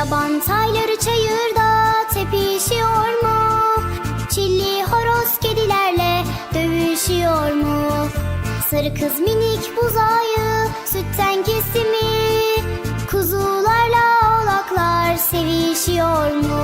Yaban tayları çayırda tepişiyor mu? Çilli horoz kedilerle dövüşüyor mu? Sarı kız minik buzayı sütten kesti mi? Kuzularla oğlaklar sevişiyor mu?